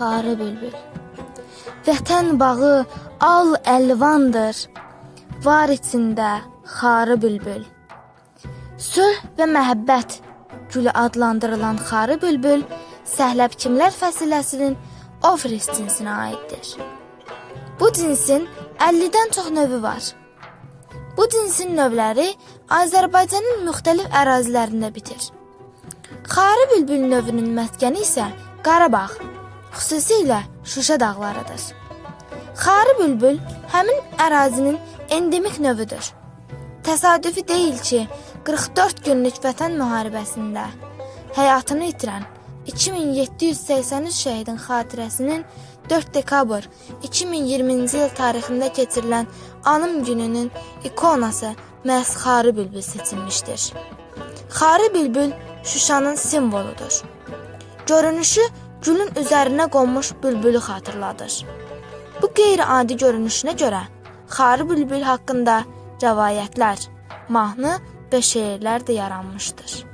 Xarı bülbül. Vətən bağı al əlvandır. Var içində xarı bülbül. Sülh və məhəbbət gülü adlandırılan xarı bülbül Səhləb kimlər fəsiləsinin Ofris cinsinə aiddir. Bu cinsin 50-dən çox növü var. Bu cinsin növləri Azərbaycanın müxtəlif ərazilərində bitir. Xarı bülbül növünün məskəni isə Qarabağ, xüsusilə Şuşa dağlarıdır. Xarı bülbül həmin ərazinin endemik növüdür. Təsadüfi deyil ki, 44 günlük Vətən müharibəsində həyatını itirən 2783 şəhidin xatirəsinin 4 dekabr 2020-ci il tarixində keçirilən Anım gününün ikonası məhz Xarı bülbül seçilmişdir. Xarı bülbül Şuşanın simvoludur. Görünüşü gülün üzərinə qonmuş bülbülü xatırladır. Bu qeyri-adi görünüşünə görə Xarı bülbül haqqında rəvayətlər, mahnı və şeirlər də yaranmışdır.